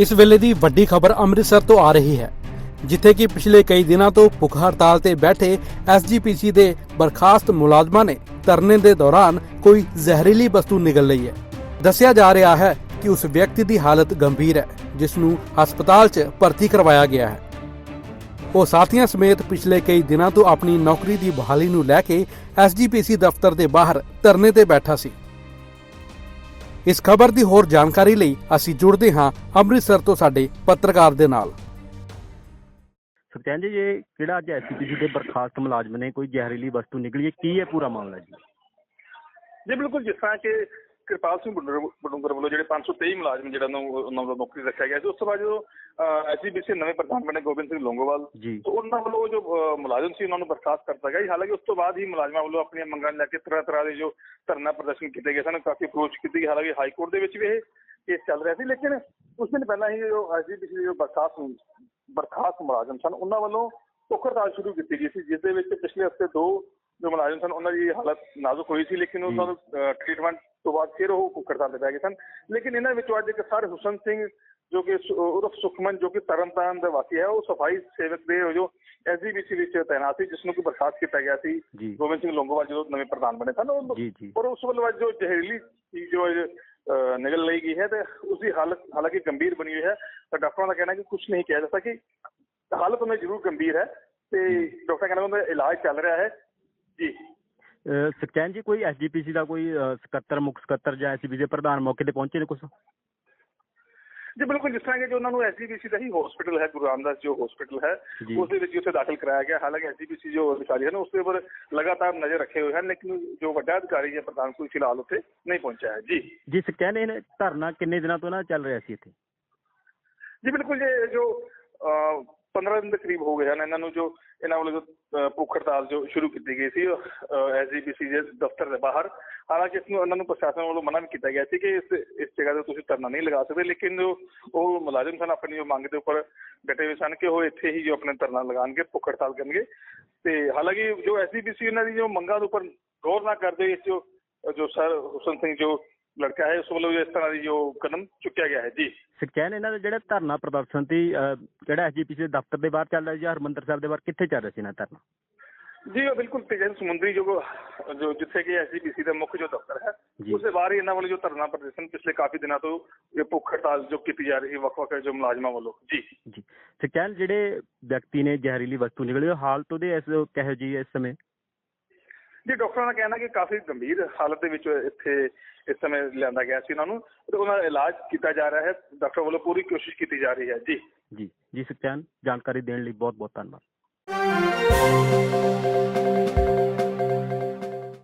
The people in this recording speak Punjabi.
ਇਸ ਵੇਲੇ ਦੀ ਵੱਡੀ ਖਬਰ ਅੰਮ੍ਰਿਤਸਰ ਤੋਂ ਆ ਰਹੀ ਹੈ, ਜਿੱਥੇ ਕਿ ਪਿਛਲੇ ਕਈ ਦਿਨਾਂ ਤੋਂ ਭੁੱਖ ਹੜਤਾਲ ਤੇ ਬੈਠੇ ਐਸਜੀਪੀਸੀ ਦੇ ਬਰਖਾਸਤ ਮੁਲਾਜ਼ਮਾਂ ਨੇ ਧਰਨੇ ਦੇ ਦੌਰਾਨ ਕੋਈ ਜ਼ਹਿਰੀਲੀ ਵਸਤੂ ਨਿਗਲ ਲਈ ਹੈ। ਦੱਸਿਆ ਜਾ ਰਿਹਾ ਹੈ ਕਿ ਉਸ ਵਿਅਕਤੀ ਦੀ ਹਾਲਤ ਗੰਭੀਰ ਹੈ, ਜਿਸ ਨੂੰ ਹਸਪਤਾਲ 'ਚ ਭਰਤੀ ਕਰਵਾਇਆ ਗਿਆ ਹੈ। ਉਹ ਸਾਥੀਆਂ ਸਮੇਤ ਪਿਛਲੇ ਕਈ ਦਿਨਾਂ ਤੋਂ ਆਪਣੀ ਨੌਕਰੀ ਦੀ ਬਹਾਲੀ ਨੂੰ ਲੈ ਕੇ ਐਸਜੀਪੀਸੀ ਦਫ਼ਤਰ ਦੇ ਬਾਹਰ ਧਰਨੇ ਤੇ ਬੈਠਾ ਸੀ। ਇਸ ਖਬਰ ਦੀ ਹੋਰ ਜਾਣਕਾਰੀ ਲਈ ਅਸੀਂ ਜੁੜਦੇ ਹਾਂ ਅੰਮ੍ਰਿਤਸਰ ਤੋਂ ਸਾਡੇ ਪੱਤਰਕਾਰ ਦੇ ਨਾਲ। ਸਤਿਆਨ ਜੀ ਇਹ ਕਿਹੜਾ ਅੱਜ ਐਸਪੀਸੀ ਦੇ ਬਰਖਾਸਤ ਮੁਲਾਜ਼ਮ ਨੇ ਕੋਈ ਜ਼ਹਿਰੀਲੀ ਵਸਤੂ ਨਿਕਲੀ ਹੈ? ਕੀ ਹੈ ਪੂਰਾ ਮਾਮਲਾ ਜੀ? ਜੀ ਬਿਲਕੁਲ ਜਿਸ ਤਰ੍ਹਾਂ ਕਿ ਕਿਰਪਾਲ ਸਿੰਘ ਬਡੂੰਗਰ ਵੱਲੋਂ ਜਿਹੜੇ 523 ਮੁਲਾਜ਼ਮ ਜਿਹੜਾ ਨੂੰ ਉਹਨਾਂ ਦਾ ਨੌਕਰੀ ਰੱਖਿਆ ਗਿਆ ਸੀ। ਉਸ ਤੋਂ ਬਾਅਦ ਜਦੋਂ ਐਸਜੀਬੀਸੀ ਨਵੇਂ ਪ੍ਰਧਾਨ ਬਣੇ ਗੋਬਿੰਦ ਸਿੰਘ ਲੋਂਗੋਵਾਲ ਤੋਂ ਉਹਨਾਂ ਵੱਲੋਂ ਜੋ ਮੁਲਾਜ਼ਮ ਸੀ ਉਹਨਾਂ ਨੂੰ ਬਰਖਾਸਤ ਕਰਤਾ ਗਿਆ। ਹਾਲਾਂਕਿ ਉਸ ਤੋਂ ਬਾਅਦ ਹੀ ਮੁਲਾਜ਼ਮਾਂ ਵੱਲੋਂ ਆਪਣੀਆਂ ਮੰਗਾਂ ਲੈ ਕੇ ਤਰ੍ਹਾਂ ਤਰ੍ਹਾਂ ਦੇ ਜੋ ਧਰਨਾ ਪ੍ਰਦਰਸ਼ਨ ਕੀਤੇ ਗਏ ਸਨ ਕਾਫੀ ਅਪਰੋਚ ਕੀਤੀ ਗਈ। ਹਾਲਾਂਕਿ ਹਾਈ ਕੋਰਟ ਦੇ ਵਿੱਚ ਵੀ ਇਹ ਕੇਸ ਚੱਲ ਰਿਹਾ ਸੀ ਲੇਕਿਨ ਉਸ ਦਿਨ ਪਹਿਲਾਂ ਹੀ ਜੋ ਐਸਜੀਬੀਸੀ ਦੇ ਜੋ ਬਰਖਾਸਤ ਬਰਖਾਸਤ ਮੁਲਾਜ਼ਮ ਸਨ ਉਹਨਾਂ ਵੱਲੋਂ ਭੁੱਖ ਹੜਤਾਲ ਸ਼ੁਰੂ ਕੀਤੀ ਗਈ ਸੀ ਜਿਸ ਦੇ ਵਿੱਚ ਪਿਛਲੇ ਹਫ਼ਤੇ ਦੋ ਜੋ ਮੁਲਾਜ਼ਮ ਸਨ ਉਹਨਾਂ ਦੀ ਹਾਲਤ ਨਾਜ਼ੁਕ ਹੋਈ ਸੀ ਲੇਕਿਨ ਉਹਨਾਂ ਨੂੰ ਟ੍ਰੀਟਮੈਂਟ ਤੋਂ ਬਾਅਦ ਫਿਰ ਉਹ ਭੁੱਖ ਹੜਤਾਲ ਤੇ ਬਹਿ ਗਏ ਸਨ ਲੇਕਿਨ ਇਹਨਾਂ ਵਿੱਚੋਂ ਅੱਜ ਇੱਕ ਸਰ ਹੁਸਨ ਸਿੰਘ ਜੋ ਕਿ ਸੁ- ਉਰਫ ਸੁਖਮਨ ਜੋ ਕਿ ਤਰਨਤਾਰਨ ਦਾ ਵਾਸੀ ਹੈ ਉਹ ਸਫ਼ਾਈ ਸੇਵਕ ਦੇ ਜੋ ਐਸਜੀਬੀਸੀ ਵਿੱਚ ਤੈਨਾਤ ਸੀ ਜਿਸ ਨੂੰ ਕਿ ਬਰਖਾਸਤ ਕੀਤਾ ਗਿਆ ਸੀ ਜੀ ਗੋਬਿੰਦ ਸਿੰਘ ਲੋਂਗੋਵਾਲ ਜਦੋਂ ਨਵੇਂ ਪ੍ਰਧਾਨ ਬਣੇ ਸਨ ਉਹ ਜੀ ਜੀ ਔਰ ਉਸ ਵੱਲੋਂ ਅੱਜ ਜੋ ਜ਼ਹਿਰੀਲੀ ਚੀਜ਼ ਜੋ ਅਹ, ਨਿਗਲ ਲਈ ਗਈ ਹੈ ਤੇ ਉਸ ਦੀ ਹਾਲਤ ਹਾਲਾਂਕਿ ਗੰਭੀਰ ਬਣੀ ਹੋਈ ਹੈ ਤਾਂ ਡਾਕਟਰਾਂ ਦਾ ਕਹਿਣਾ ਹੈ ਕਿ ਕੁਝ ਨਹੀਂ ਕਿਹਾ ਜਾ ਸਕਦਾ ਕਿ ਹਾਲਤ ਉਹਨਾਂ ਦੀ ਜ਼ਰੂਰ ਗੰਭੀਰ ਹੈ ਤੇ ਡਾਕਟਰ ਕਹਿੰਦਾ ਉਹਦਾ ਇਲਾਜ ਚੱਲ ਰਿਹਾ ਹੈ ਜੀ। ਸਤਿਆਨ ਜੀ ਕੋਈ ਐਸਜੀਪੀਸੀ ਦਾ ਕੋਈ ਅਹ, ਸਕੱਤਰ ਮੁੱਖ ਸਕੱਤਰ ਜਾਂ ਐਸਜੀਪੀਸੀ ਦੇ ਪ੍ਰਧਾਨ ਮੌਕੇ ਤੇ ਪਹੁੰਚੇ ਨੇ ਕੁਝ ਜੀ ਬਿਲਕੁਲ ਜਿਸ ਤਰ੍ਹਾਂ ਕਿ ਜੋ ਉਹਨਾਂ ਨੂੰ ਐਸਜੀਪੀਸੀ ਦਾ ਹੀ ਹਸਪੀਟਲ ਹੈ ਗੁਰੂ ਰਾਮਦਾਸ ਜੋ ਹਸਪੀਟਲ ਹੈ ਜੀ। ਉਸ ਦੇ ਵਿੱਚ ਹੀ ਉੱਥੇ ਦਾਖਲ ਕਰਾਇਆ ਗਿਆ। ਹਾਲਾਂਕਿ ਐਸਜੀਪੀਸੀ ਜੋ ਅਧਿਕਾਰੀ ਹਨ ਉਸ ਦੇ ਉੱਪਰ ਲਗਾਤਾਰ ਨਜ਼ਰ ਰੱਖੇ ਹੋਏ ਹਨ ਲੇਕਿਨ ਜੋ ਵੱਡਾ ਅਧਿਕਾਰੀ ਹੈ ਪ੍ਰਧਾਨ ਕੋਈ ਫਿਲਹਾਲ ਉੱਥੇ ਨਹੀਂ ਪਹੁੰਚਿਆ ਹੈ। ਜੀ। ਜੀ ਸਤਿਆਨ ਇਹ ਧਰਨਾ ਕਿੰਨੇ ਦਿਨਾਂ ਤੋਂ ਨਾ ਚੱਲ ਰਿਹਾ ਸੀ ਇੱਥੇ? ਜੀ ਬਿਲਕੁਲ ਜੇ ਜੋ ਅਹ, 15 ਦਿਨ ਦੇ ਕਰੀਬ ਹੋ ਗਏ ਹਨ ਇਹਨਾਂ ਨੂੰ ਜੋ ਇਹਨਾਂ ਵੱਲੋਂ ਜੋ ਭੁੱਖ ਹੜਤਾਲ ਜੋ ਸ਼ੁਰੂ ਕੀਤੀ ਗਈ ਸੀ ਐਸਜੀਪੀਸੀ ਦੇ ਦਫ਼ਤਰ ਦੇ ਬਾਹਰ। ਹਾਲਾਂਕਿ ਇਸ ਨੂੰ ਇਹਨਾਂ ਨੂੰ ਪ੍ਰਸ਼ਾਸਨ ਵੱਲੋਂ ਮਨਾ ਵੀ ਕੀਤਾ ਗਿਆ ਸੀ ਕਿ ਇਸ ਇਸ ਜਗ੍ਹਾ ਤੇ ਤੁਸੀਂ ਧਰਨਾ ਨਹੀਂ ਲਗਾ ਸਕਦੇ, ਲੇਕਿਨ ਜੋ ਉਹ ਮੁਲਾਜ਼ਮ ਸਨ ਆਪਣੀ ਜੋ ਮੰਗ ਦੇ ਉੱਪਰ ਡਟੇ ਹੋਏ ਸਨ ਕਿ ਉਹ ਇੱਥੇ ਹੀ ਜੋ ਆਪਣੇ ਧਰਨਾ ਲਗਾਉਣਗੇ, ਭੁੱਖ ਹੜਤਾਲ ਕਰਨਗੇ। ਤੇ ਹਾਲਾਂਕਿ ਜੋ ਐਸਜੀਪੀਸੀ ਇਹਨਾਂ ਦੀ ਜੋ ਮੰਗਾਂ ਦੇ ਉੱਪਰ ਗੌਰ ਨਾ ਕਰਦੇ, ਇਸ ਜੋ ਜੋ ਸਰ ਹੁਸਨ ਸਿੰਘ ਜੋ ਲੜਕਾ ਹੈ ਉਸ ਵੱਲੋਂ ਇਸ ਤਰ੍ਹਾਂ ਦੀ ਜੋ ਕਦਮ ਚੁੱਕਿਆ ਗਿਆ ਹੈ। ਜੀ। ਸਤਿਆਨ ਇਹਨਾਂ ਦਾ ਜਿਹੜਾ ਧਰਨਾ ਪ੍ਰਦਰਸ਼ਨ ਸੀ ਜਿਹੜਾ ਐਸਜੀਪੀਸੀ ਦੇ ਦਫ਼ਤਰ ਦੇ ਬਾਹਰ ਚੱਲ ਰਿਹਾ ਸੀ ਜਾਂ ਹਰਮੰਦਰ ਸਾਹਿਬ ਦੇ ਬਾਹਰ ਕਿੱਥੇ ਚੱਲ ਰਿਹਾ ਸੀ ਨਾ ਧਰਨਾ? ਜੀ ਉਹ ਬਿਲਕੁਲ ਤੇਜਨ ਸਮੁੰਦਰੀ ਜੋ ਜੋ ਜਿੱਥੇ ਕਿ ਐਸਜੀਪੀਸੀ ਦਾ ਮੁੱਖ ਜੋ ਦਫ਼ਤਰ ਹੈ। ਉਸ ਦੇ ਬਾਹਰ ਹੀ ਇਹਨਾਂ ਵੱਲੋਂ ਜੋ ਧਰਨਾ ਪ੍ਰਦਰਸ਼ਨ ਪਿਛਲੇ ਕਾਫੀ ਦਿਨਾਂ ਤੋਂ ਇਹ ਭੁੱਖ ਹੜਤਾਲ ਜੋ ਕੀਤੀ ਜਾ ਰਹੀ ਵੱਖ-ਵੱਖ ਜੋ ਮੁਲਾਜ਼ਮਾਂ ਵੱਲੋਂ। ਜੀ। ਜੀ। ਸਤਿਆਨ ਜਿਹੜੇ ਵਿਅਕਤੀ ਨੇ ਜ਼ਹਿਰੀਲੀ ਵਸਤੂ ਨਿਕਲੀ ਉਹ ਹਾਲਤ ਉਹਦੇ ਇਸ ਕਿਹੋ ਜੀ ਇਸ ਸਮੇਂ? ਜੀ, ਡਾਕਟਰਾਂ ਦਾ ਕਹਿਣਾ ਕਿ ਕਾਫੀ ਗੰਭੀਰ ਹਾਲਤ ਦੇ ਵਿੱਚ ਇੱਥੇ ਇਸ ਸਮੇਂ ਲਿਆਂਦਾ ਗਿਆ ਸੀ ਉਹਨਾਂ ਨੂੰ। ਤੇ ਉਹਨਾਂ ਦਾ ਇਲਾਜ ਕੀਤਾ ਜਾ ਰਿਹਾ ਹੈ। ਡਾਕਟਰ ਵੱਲੋਂ ਪੂਰੀ ਕੋਸ਼ਿਸ਼ ਕੀਤੀ ਜਾ ਰਹੀ ਹੈ। ਜੀ। ਜੀ ਜੀ ਸਤਿਆਨ ਜਾਣਕਾਰੀ ਦੇਣ ਲਈ ਬਹੁਤ ਬਹੁਤ ਧੰਨਵਾਦ।